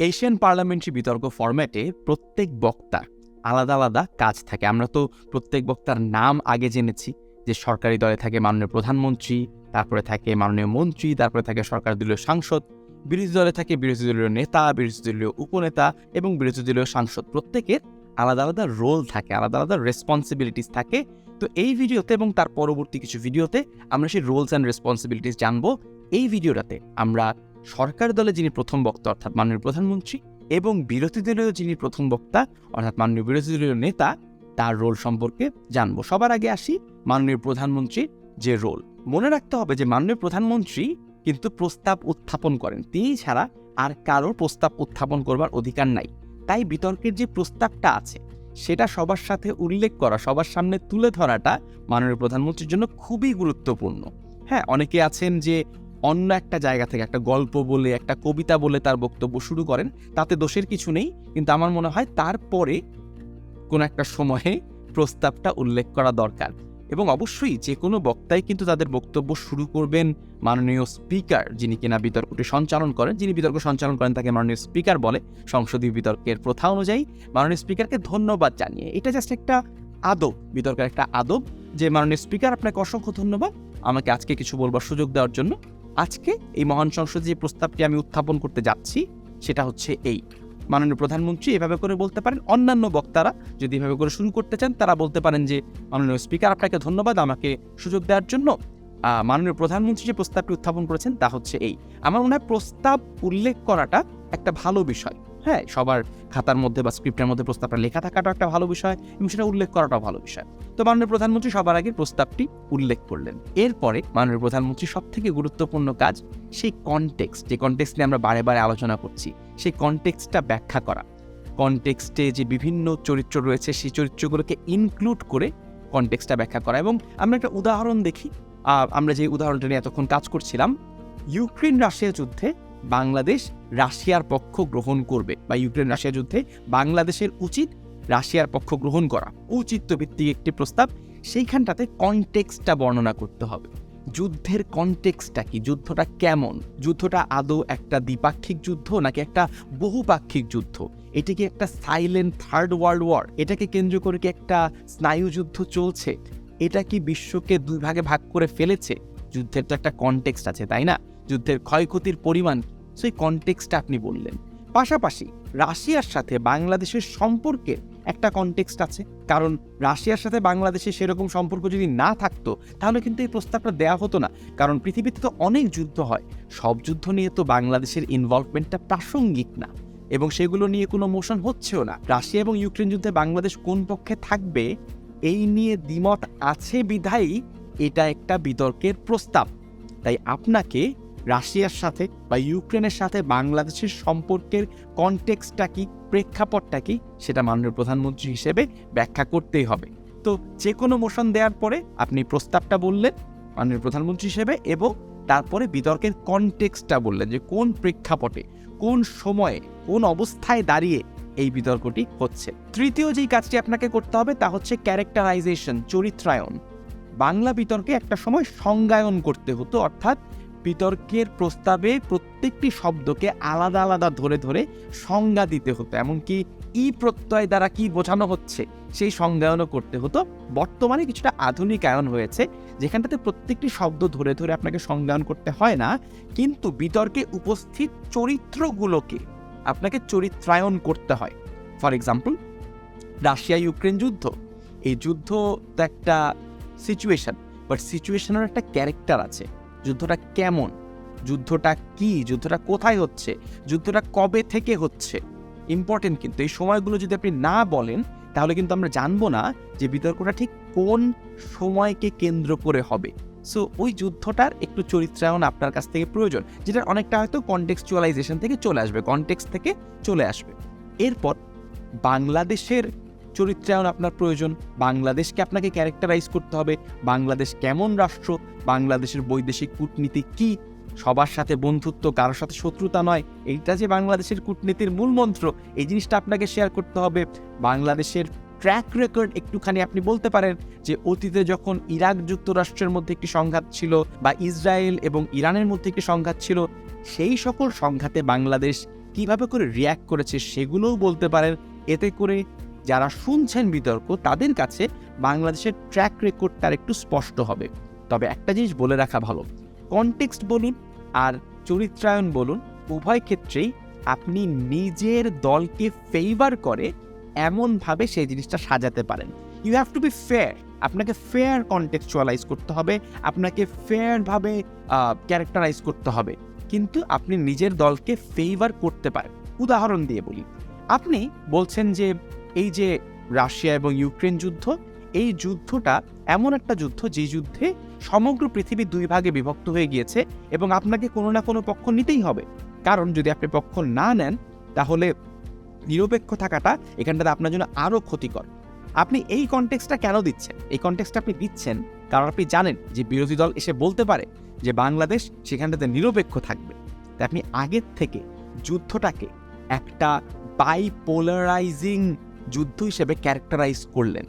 Asian parliamentary বিতর্ক ফরম্যাটে প্রত্যেক বক্তা আলাদা আলাদা কাজ থাকে। আমরা তো প্রত্যেক বক্তার নাম আগে জেনেছি যে সরকারি দলে থাকে মাননীয় প্রধানমন্ত্রী, তারপরে থাকে মাননীয় মন্ত্রী, তারপরে থাকে সরকার দলীয় সাংসদ, বিরোধী দলে থাকে বিরোধী দলীয় নেতা, বিরোধী দলীয় উপনেতা এবং বিরোধী দলীয় সাংসদ। প্রত্যেকের আলাদা আলাদা রোল থাকে, আলাদা আলাদা রেসপন্সিবিলিটিস থাকে। তো এই ভিডিওতে এবং তার পরবর্তী কিছু ভিডিওতে আমরা সেই রোলস অ্যান্ড রেসপন্সিবিলিটিস জানব। এই ভিডিওটাতে আমরা সরকার দলে যিনি প্রথম বক্তা, অর্থাৎ মাননীয় প্রধানমন্ত্রী, এবং বিরোধী দলীয় যিনি প্রথম বক্তা, অর্থাৎ মাননীয় বিরোধী দলীয় নেতা, তার রোল সম্পর্কে জানব। সবার আগে আসি মাননীয় প্রধানমন্ত্রীর যে রোল। মনে রাখতে হবে যে মাননীয় প্রধানমন্ত্রী কিন্তু প্রস্তাব উত্থাপন করেন। তিনি ছাড়া আর কারোর প্রস্তাব উত্থাপন করবার অধিকার নাই। তাই বিতর্কের যে প্রস্তাবটা আছে, সেটা সবার সাথে উল্লেখ করা, সবার সামনে তুলে ধরাটা মাননীয় প্রধানমন্ত্রীর জন্য খুবই গুরুত্বপূর্ণ। হ্যাঁ অনেকে আছেন যে অন্য একটা জায়গা থেকে একটা গল্প বলে, একটা কবিতা বলে তার বক্তব্য শুরু করেন। তাতে দোষের কিছু নেই, কিন্তু আমার মনে হয় তারপরে কোনো একটা সময়ে প্রস্তাবটা উল্লেখ করা দরকার। এবং অবশ্যই যে কোনো বক্তাই কিন্তু তাদের বক্তব্য শুরু করবেন মাননীয় স্পিকার, যিনি কিনা বিতর্কটি সঞ্চালন করেন। যিনি বিতর্ক সঞ্চালন করেন তাকে মাননীয় স্পিকার বলে সংসদীয় বিতর্কের প্রথা অনুযায়ী মাননীয় স্পিকারকে ধন্যবাদ জানিয়ে, এটা জাস্ট একটা আদব, বিতর্কের একটা আদব যে মাননীয় স্পিকার আপনাকে অসংখ্য ধন্যবাদ। আমাকে আজকে কিছু বলবার সুযোগ দেওয়ার জন্য। আজকে এই মহান সংসদে যে প্রস্তাবটি আমি উত্থাপন করতে যাচ্ছি, সেটা হচ্ছে এই। মাননীয় প্রধানমন্ত্রী এভাবে করে বলতে পারেন, অন্যান্য বক্তারা যদি এভাবে করে শুরু করতে চান, তারা বলতে পারেন যে, মাননীয় স্পিকার, আপনাকে ধন্যবাদ, আমাকে সুযোগ দেওয়ার জন্য। মাননীয় প্রধানমন্ত্রী যে প্রস্তাবটি উত্থাপন করেছেন, তা হচ্ছে এই। আমার মনে হয় প্রস্তাব উল্লেখ করাটা একটা ভালো বিষয়। হ্যাঁ সবার খাতার মধ্যে বা স্ক্রিপ্টের মধ্যে প্রস্তাবটা লেখা থাকাটা একটা ভালো বিষয় এবং সেটা উল্লেখ করাটাও ভালো বিষয়। তো মাননীয় প্রধানমন্ত্রী সবার আগে প্রস্তাবটি উল্লেখ করলেন। এরপরে মাননীয় প্রধানমন্ত্রী সব থেকে গুরুত্বপূর্ণ কাজ, সেই কনটেক্সট যে কনটেক্সট নিয়ে আমরা বারে বারে আলোচনা করছি, সেই কনটেক্সটটা ব্যাখ্যা করা। কনটেক্সটে যে বিভিন্ন চরিত্র রয়েছে, সেই চরিত্রগুলোকে ইনক্লুড করে কনটেক্সটটা ব্যাখ্যা করা এবং আমরা একটা উদাহরণ দেখি। আমরা যে উদাহরণটা নিয়ে এতক্ষণ কাজ করছিলাম ইউক্রেন রাশিয়া যুদ্ধে বাংলাদেশ রাশিয়ার পক্ষ গ্রহণ করবে বা ইউক্রেন রাশিয়া যুদ্ধে বাংলাদেশের উচিত রাশিয়ার পক্ষ গ্রহণ করা। ঔচিত্য ভিত্তিক একটি প্রস্তাব, সেইখানটাতে কনটেক্সটটা বর্ণনা করতে হবে। যুদ্ধের কনটেক্সটটা কি? যুদ্ধটা কেমন? যুদ্ধটা আদৌ একটা দ্বিপাক্ষিক যুদ্ধ নাকি একটা বহুপাক্ষিক যুদ্ধ? এটা কি একটা সাইলেন্ট থার্ড ওয়ার্ল্ড ওয়ার এটাকে কেন্দ্র করে কি একটা স্নায়ু যুদ্ধ চলছে? এটা কি বিশ্বকে দুই ভাগে ভাগ করে ফেলেছে? যুদ্ধের তো একটা কনটেক্সট আছে, তাই না? যুদ্ধের ক্ষয়ক্ষতির পরিমাণ সেই কনটেক্সটটা আপনি বললেন। পাশাপাশি রাশিয়ার সাথে বাংলাদেশের সম্পর্কের একটা কনটেক্সট আছে। কারণ রাশিয়ার সাথে বাংলাদেশের সেরকম সম্পর্ক যদি না থাকতো, তাহলে কিন্তু এই প্রস্তাবটা দেওয়া হতো না। কারণ পৃথিবীতে তো অনেক যুদ্ধ হয়। সব যুদ্ধ নিয়ে তো বাংলাদেশের ইনভলভমেন্টটা প্রাসঙ্গিক না। এবং সেগুলো নিয়ে কোনো মোশন হচ্ছেও না। রাশিয়া এবং ইউক্রেন যুদ্ধে বাংলাদেশ কোন পক্ষে থাকবে, এই নিয়ে দ্বিমত আছে বিধায়ী, এটা একটা বিতর্কের প্রস্তাব। তাই আপনাকে রাশিয়ার সাথে বা ইউক্রেনের সাথে বাংলাদেশের সম্পর্কের কনটেক্সটটা কি, প্রেক্ষাপটটা কি, সেটা মাননীয় প্রধানমন্ত্রী হিসেবে ব্যাখ্যা করতেই হবে। তো যে কোনো মোশন দেওয়ার পরে আপনি প্রস্তাবটা বললেন মাননীয় প্রধানমন্ত্রী হিসেবে এবং তারপরে বিতর্কের কনটেক্সটটা বললেন যে কোন প্রেক্ষাপটে, কোন সময়ে, কোন অবস্থায় দাঁড়িয়ে এই বিতর্কটি হচ্ছে। তৃতীয় যেই কাজটি আপনাকে করতে হবে তা হচ্ছে ক্যারেক্টারাইজেশন চরিত্রায়ন। বাংলা বিতর্কে একটা সময় সংজ্ঞায়ন করতে হতো, অর্থাৎ বিতর্কের প্রস্তাবে প্রত্যেকটি শব্দকে আলাদা আলাদা ধরে ধরে সংজ্ঞা দিতে হতো। এমনকি ই প্রত্যয় দ্বারা কি বোঝানো হচ্ছে, সেই সংজ্ঞায়নও করতে হতো। বর্তমানে কিছুটা আধুনিকায়ন হয়েছে, যেখানটাতে প্রত্যেকটি শব্দ ধরে ধরে আপনাকে সংজ্ঞায়ন করতে হয় না, কিন্তু বিতর্কে উপস্থিত চরিত্রগুলোকে আপনাকে চরিত্রায়ন করতে হয়। ফর এক্সাম্পল রাশিয়া ইউক্রেন যুদ্ধ। এই যুদ্ধ তো একটা সিচুয়েশন বাট সিচুয়েশনের একটা ক্যারেক্টার আছে। যুদ্ধটা কেমন? যুদ্ধটা কি? যুদ্ধটা কোথায় হচ্ছে? যুদ্ধটা কবে থেকে হচ্ছে? ইম্পর্টেন্ট কিন্তু, এই সময়গুলো যদি আপনি না বলেন, তাহলে কিন্তু আমরা জানব না যে বিতর্কটা ঠিক কোন সময়কে কেন্দ্র করে হবে। সো ওই যুদ্ধটার একটু চরিত্রায়ন আপনার কাছ থেকে প্রয়োজন, যেটা অনেকটা হয়তো কনটেক্সচুয়ালাইজেশন থেকে চলে আসবে কনটেক্সট থেকে চলে আসবে। এরপর বাংলাদেশের চরিত্রায়ন আপনার প্রয়োজন। বাংলাদেশকে আপনাকে ক্যারেক্টারাইজ করতে হবে। বাংলাদেশ কেমন রাষ্ট্র? বাংলাদেশের বৈদেশিক কূটনীতি কি? সবার সাথে বন্ধুত্ব, কারোর সাথে শত্রুতা নয়। এইটা যে বাংলাদেশের কূটনীতির মূল মন্ত্র, এই জিনিসটা আপনাকে শেয়ার করতে হবে। বাংলাদেশের ট্র্যাক রেকর্ড একটুখানি আপনি বলতে পারেন যে, অতীতে যখন ইরাক যুক্তরাষ্ট্রের মধ্যে একটি সংঘাত ছিল বা ইসরায়েল এবং ইরানের মধ্যে একটি সংঘাত ছিল, সেই সকল সংঘাতে বাংলাদেশ কীভাবে করে রিয়্যাক্ট করেছে সেগুলোও বলতে পারেন। এতে করে যারা শুনছেন বিতর্ক, তাদের কাছে বাংলাদেশের ট্র্যাক রেকর্ড তার একটু স্পষ্ট হবে। তবে একটা জিনিস বলে রাখা ভালো কনটেক্সট বলুন আর চরিত্রায়ন বলুন, উভয় ক্ষেত্রেই আপনি নিজের দলকে ফেভার করে এমনভাবে সেই জিনিসটা সাজাতে পারেন। You have to be fair আপনাকে ফেয়ার কন্টেক্সচুয়ালাইজ করতে হবে, আপনাকে ফেয়ারভাবে ক্যারেক্টারাইজ করতে হবে। কিন্তু আপনি নিজের দলকে ফেভার করতে পারেন। উদাহরণ দিয়ে বলি, আপনি বলছেন যে এই যে রাশিয়া এবং ইউক্রেন যুদ্ধ, এই যুদ্ধটা এমন একটা যুদ্ধ যে যুদ্ধে সমগ্র পৃথিবী দুই ভাগে বিভক্ত হয়ে গিয়েছে এবং আপনাকে কোনো না কোনো পক্ষ নিতেই হবে। কারণ যদি আপনি পক্ষ না নেন, তাহলে নিরপেক্ষ থাকাটা এখানটাতে আপনার জন্য আরও ক্ষতিকর। আপনি এই কনটেক্সটটা কেন দিচ্ছেন? এই কনটেক্সটটা আপনি দিচ্ছেন কারণ আপনি জানেন যে বিরোধী দল এসে বলতে পারে যে বাংলাদেশ সেখানটাতে নিরপেক্ষ থাকবে। তাই আপনি আগের থেকে যুদ্ধটাকে একটা বাইপোলারাইজিং যুদ্ধ হিসেবে ক্যারেক্টারাইজ করলেন,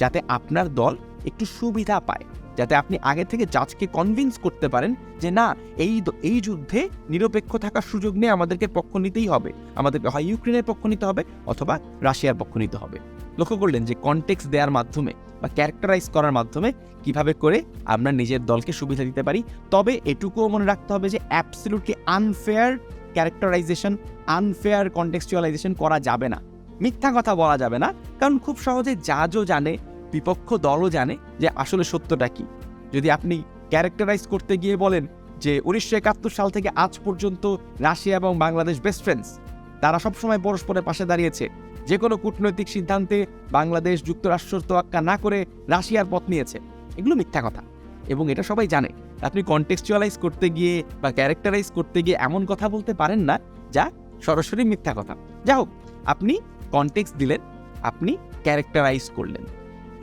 যাতে আপনার দল একটু সুবিধা পায়, যাতে আপনি আগে থেকে জাজকে কনভিন্স করতে পারেন যে না, এই এই যুদ্ধে নিরপেক্ষ থাকার সুযোগ নিয়ে আমাদেরকে পক্ষ নিতেই হবে। আমাদেরকে হয় ইউক্রেনের পক্ষ নিতে হবে অথবা রাশিয়ার পক্ষ নিতে হবে। লক্ষ্য করলেন যে কনটেক্স দেওয়ার মাধ্যমে বা ক্যারেক্টারাইজ করার মাধ্যমে কীভাবে করে আমরা নিজের দলকে সুবিধা দিতে পারি, তবে এটুকুও মনে রাখতে হবে যে absolutely unfair characterisation unfair contextualisation করা যাবে না। মিথ্যা কথা বলা যাবে না, কারণ খুব সহজে জাজও জানে, বিপক্ষ দলও জানে যে আসলে সত্যটা কি। যদি আপনি ক্যারেক্টারাইজ করতে গিয়ে বলেন যে উনিশশো একাত্তর সাল থেকে আজ পর্যন্ত রাশিয়া এবং বাংলাদেশ বেস্ট ফ্রেন্ডস তারা সবসময় পরস্পরের পাশে দাঁড়িয়েছে। যে কোনো কূটনৈতিক সিদ্ধান্তে বাংলাদেশ যুক্তরাষ্ট্র তোয়াক্কা না করে রাশিয়ার পথ নিয়েছে। এগুলো মিথ্যা কথা। এবং এটা সবাই জানে। আপনি কন্টেক্সচুয়ালাইজ করতে গিয়ে বা ক্যারেক্টারাইজ করতে গিয়ে এমন কথা বলতে পারেন না, যা সরাসরি মিথ্যা কথা। যা হোক, আপনি কনটেক্স দিলেন, আপনি ক্যারেক্টারাইজ করলেন।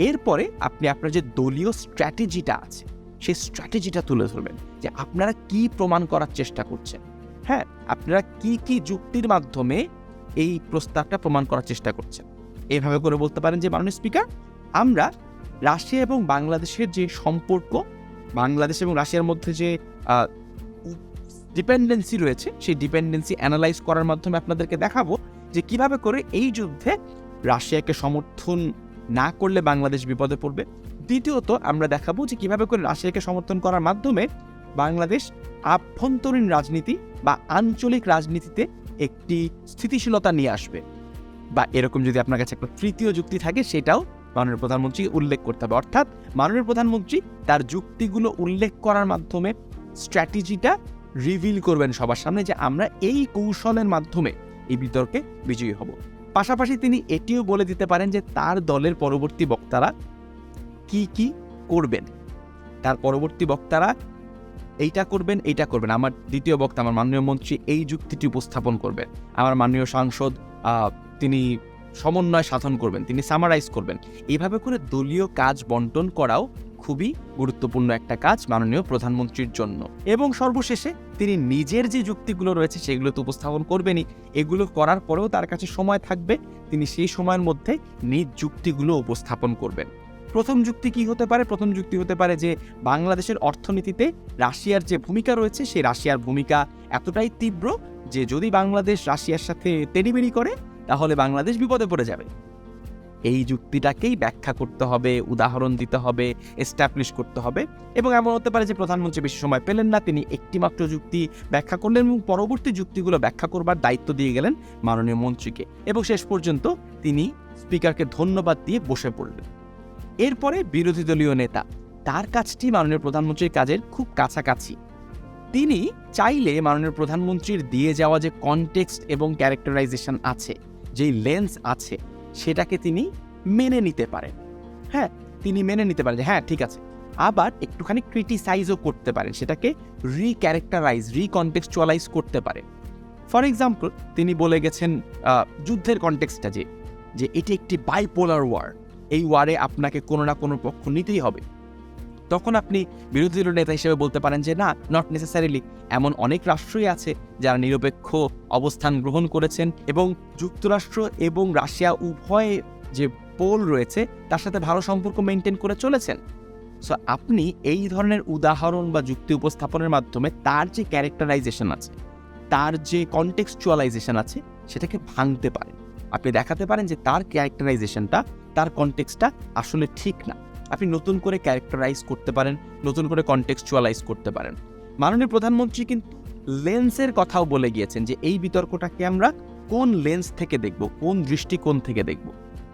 এরপরে আপনি আপনার যে দলীয় স্ট্র্যাটেজিটা আছে, সেই স্ট্র্যাটেজিটা তুলে ধরবেন যে আপনারা কি প্রমাণ করার চেষ্টা করছেন। হ্যাঁ আপনারা কি কি যুক্তির মাধ্যমে এই প্রস্তাবটা প্রমাণ করার চেষ্টা করছেন। এভাবে করে বলতে পারেন যে, মাননীয় স্পিকার আমরা রাশিয়া এবং বাংলাদেশের যে সম্পর্ক, বাংলাদেশ এবং রাশিয়ার মধ্যে যে ডিপেন্ডেন্সি রয়েছে, সেই ডিপেন্ডেন্সি অ্যানালাইজ করার মাধ্যমে আপনাদেরকে দেখাবো যে কীভাবে করে এই যুদ্ধে রাশিয়াকে সমর্থন না করলে বাংলাদেশ বিপদে পড়বে। দ্বিতীয়ত, আমরা দেখাবো যে কীভাবে করে রাশিয়াকে সমর্থন করার মাধ্যমে বাংলাদেশ আভ্যন্তরীণ রাজনীতি বা আঞ্চলিক রাজনীতিতে একটি স্থিতিশীলতা নিয়ে আসবে। বা এরকম যদি আপনার কাছে একটা তৃতীয় যুক্তি থাকে, সেটাও মাননীয় প্রধানমন্ত্রী উল্লেখ করতে হবে। অর্থাৎ মাননীয় প্রধানমন্ত্রী তার যুক্তিগুলো উল্লেখ করার মাধ্যমে স্ট্র্যাটেজিটা রিভিল করবেন সবার সামনে যে আমরা এই কৌশলের মাধ্যমে এই বিতর্কে বিজয়ী হব। পাশাপাশি তিনি এটিও বলে দিতে পারেন যে তার দলের পরবর্তী বক্তারা কি কি করবেন। তার পরবর্তী বক্তারা এইটা করবেন এইটা করবেন। আমার দ্বিতীয় বক্তা, আমার মাননীয় মন্ত্রী এই যুক্তিটি উপস্থাপন করবেন। আমার মাননীয় সাংসদ তিনি সমন্বয় সাধন করবেন, তিনি সামারাইজ করবেন। এইভাবে করে দলীয় কাজ বন্টন করাও খুবই গুরুত্বপূর্ণ একটা কাজ মাননীয় প্রধানমন্ত্রীর জন্য। এবং সর্বশেষে তিনি নিজের যে যুক্তিগুলো রয়েছে সেগুলো তো উপস্থাপন করবেনই। এগুলো করার পরেও তার কাছে সময় থাকবে। তিনি সেই সময়ের মধ্যে নিজ যুক্তিগুলো উপস্থাপন করবেন। প্রথম যুক্তি কি হতে পারে? প্রথম যুক্তি হতে পারে যে বাংলাদেশের অর্থনীতিতে রাশিয়ার যে ভূমিকা রয়েছে, সেই রাশিয়ার ভূমিকা এতটাই তীব্র যে যদি বাংলাদেশ রাশিয়ার সাথে তেড়িবেড়ি করে, তাহলে বাংলাদেশ বিপদে পড়ে যাবে। এই যুক্তিটাকেই ব্যাখ্যা করতে হবে, উদাহরণ দিতে হবে এস্টাবলিশ করতে হবে এবং এমন হতে পারে যে প্রধানমন্ত্রী বেশি সময় পেলেন না, তিনি একটিমাত্র যুক্তি ব্যাখ্যা করলেন এবং পরবর্তী যুক্তিগুলো ব্যাখ্যা করবার দায়িত্ব দিয়ে গেলেন মাননীয় মন্ত্রীকে এবং শেষ পর্যন্ত তিনি স্পিকারকে ধন্যবাদ দিয়ে বসে পড়লেন। এরপরে বিরোধী দলীয় নেতা, তার কাজটি মাননীয় প্রধানমন্ত্রীর কাজের খুব কাছাকাছি। তিনি চাইলে মাননীয় প্রধানমন্ত্রীর দিয়ে যাওয়া যে কনটেক্সট এবং ক্যারেক্টারাইজেশন আছে, যেই লেন্স আছে সেটাকে তিনি মেনে নিতে পারেন। হ্যাঁ তিনি মেনে নিতে পারেন যে হ্যাঁ ঠিক আছে। আবার একটুখানি ক্রিটিসাইজও করতে পারেন, সেটাকে রিক্যারেক্টারাইজ রিকনটেক্সচুয়ালাইজ করতে পারে ফর এক্সাম্পল তিনি বলে গেছেন যুদ্ধের কনটেক্সটা যে যে এটি একটি বাইপোলার ওয়ার এই ওয়ারে আপনাকে কোনো না কোনো পক্ষ নিতেই হবে। তখন আপনি বিরোধী দলীয় নেতা হিসেবে বলতে পারেন যে, না নট নেসেসারিলি এমন অনেক রাষ্ট্রই আছে যারা নিরপেক্ষ অবস্থান গ্রহণ করেছেন এবং যুক্তরাষ্ট্র এবং রাশিয়া উভয়ে যে পোল রয়েছে, তার সাথে ভালো সম্পর্ক মেনটেন করে চলেছেন। সো আপনি এই ধরনের উদাহরণ বা যুক্তি উপস্থাপনের মাধ্যমে তার যে ক্যারেক্টারাইজেশন আছে, তার যে কনটেক্সচুয়ালাইজেশন আছে, সেটাকে ভাঙতে পারেন। আপনি দেখাতে পারেন যে, তার ক্যারেক্টারাইজেশনটা তার কনটেক্সটটা আসলে ঠিক না। আপনি নতুন করে ক্যারেক্টারাইজ করতে পারেন, নতুন করে কনটেক্সচুয়ালাইজ করতে পারেন। মাননীয় প্রধানমন্ত্রী কিন্তু লেন্সের কথাও বলে গিয়েছেন যে এই বিতর্কটাকে আমরা কোন লেন্স থেকে দেখব, কোন দৃষ্টিকোণ থেকে দেখব।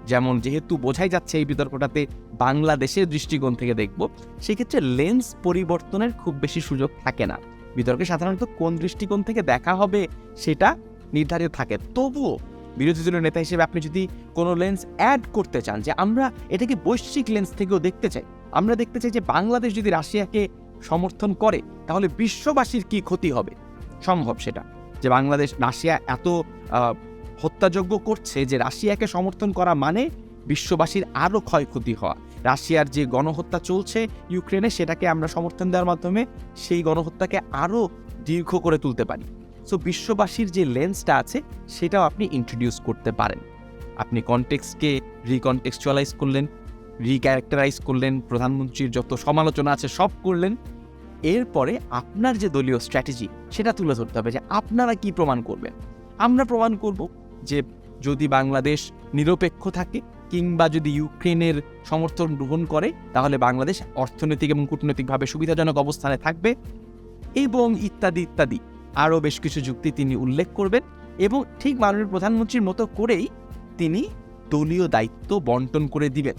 যেমন যেহেতু বোঝাই যাচ্ছে এই বিতর্কটাতে বাংলাদেশের দৃষ্টিকোণ থেকে দেখব, সেক্ষেত্রে লেন্স পরিবর্তনের খুব বেশি সুযোগ থাকে না। বিতর্কে সাধারণত কোন দৃষ্টিকোণ থেকে দেখা হবে সেটা নির্ধারিত থাকে। তবুও বিরোধী দলীয় নেতা হিসেবে আপনি যদি কোনো লেন্স অ্যাড করতে চান যে আমরা এটাকে বৈশ্বিক লেন্স থেকেও দেখতে চাই আমরা দেখতে চাই যে বাংলাদেশ যদি রাশিয়াকে সমর্থন করে তাহলে বিশ্ববাসীর কি ক্ষতি হবে? সম্ভব সেটা। যে বাংলাদেশ রাশিয়া এত আহ, হত্যাযজ্ঞ করছে যে রাশিয়াকে সমর্থন করা মানে বিশ্ববাসীর আরও ক্ষয়ক্ষতি হওয়া। রাশিয়ার যে গণহত্যা চলছে ইউক্রেনে সেটাকে আমরা সমর্থন দেওয়ার মাধ্যমে সেই গণহত্যাকে আরও দীর্ঘ করে তুলতে পারি। সো বিশ্ববাসীর যে লেন্সটা আছে, সেটাও আপনি ইন্ট্রোডিউস করতে পারেন। আপনি কনটেক্সটকে রিকনটেক্সচুয়ালাইজ করলেন রিক্যারেক্টারাইজ করলেন, প্রধানমন্ত্রীর যত সমালোচনা আছে সব করলেন। এরপরে আপনার যে দলীয় স্ট্র্যাটেজি সেটা তুলে ধরতে হবে যে আপনারা কি প্রমাণ করবেন? আমরা প্রমাণ করব যে যদি বাংলাদেশ নিরপেক্ষ থাকে কিংবা যদি ইউক্রেনের সমর্থন গ্রহণ করে, তাহলে বাংলাদেশ অর্থনৈতিক এবং কূটনৈতিকভাবে সুবিধাজনক অবস্থানে থাকবে এবং ইত্যাদি ইত্যাদি। আরও বেশ কিছু যুক্তি তিনি উল্লেখ করবেন এবং ঠিক মাননীয় প্রধানমন্ত্রীর মতো করেই তিনি দলীয় দায়িত্ব বন্টন করে দিবেন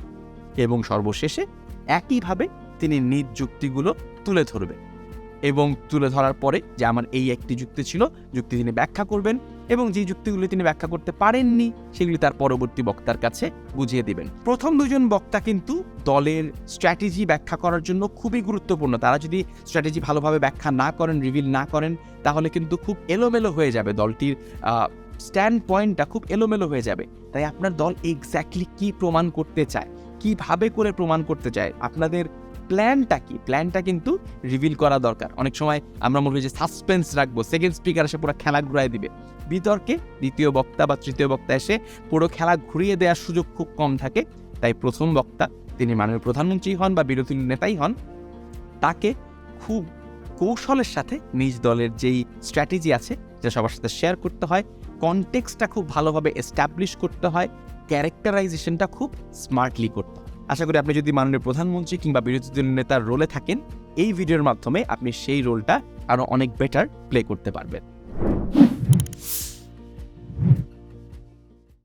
এবং সর্বশেষে একইভাবে তিনি নিজ যুক্তিগুলো তুলে ধরবেন। এবং তুলে ধরার পরে যে আমার এই একটি যুক্তি ছিল, যুক্তি তিনি ব্যাখ্যা করবেন এবং যে যুক্তিগুলি তিনি ব্যাখ্যা করতে পারেননি, সেগুলি তার পরবর্তী বক্তার কাছে বুঝিয়ে দিবেন। প্রথম দুজন বক্তা কিন্তু দলের স্ট্র্যাটেজি ব্যাখ্যা করার জন্য খুবই গুরুত্বপূর্ণ। তারা যদি স্ট্র্যাটেজি ভালোভাবে ব্যাখ্যা না করেন, রিভিল না করেন, তাহলে কিন্তু খুব এলোমেলো হয়ে যাবে দলটির স্ট্যান্ড পয়েন্টটা খুব এলোমেলো হয়ে যাবে। তাই আপনার দল এক্স্যাক্টলি কি প্রমাণ করতে চায়? কীভাবে করে প্রমাণ করতে চায়? আপনাদের প্ল্যানটা কি? প্ল্যানটা কিন্তু রিভিল করা দরকার। অনেক সময় আমরা মনে করি যে সাসপেন্স রাখব সেকেন্ড স্পিকার এসে পুরো খেলা ঘুরাই দিবে। বিতর্কে দ্বিতীয় বক্তা বা তৃতীয় বক্তা এসে পুরো খেলা ঘুরিয়ে দেওয়ার সুযোগ খুব কম থাকে। তাই প্রথম বক্তা, তিনি মাননীয় প্রধানমন্ত্রী হন বা বিরোধী নেতাই হন, তাকে খুব কৌশলের সাথে নিজ দলের যেই স্ট্র্যাটেজি আছে, যা সবার সাথে শেয়ার করতে হয় কনটেক্সটা খুব ভালোভাবে এস্টাবলিশ করতে হয় ক্যারেক্টারাইজেশনটা খুব স্মার্টলি করতে হয়। আশা করি আপনি যদি মাননীয় প্রধানমন্ত্রী কিংবা বিরোধী দলীয় নেতার রোলে থাকেন, এই ভিডিওর মাধ্যমে আপনি সেই রোলটা আরও অনেক বেটার প্লে করতে পারবেন।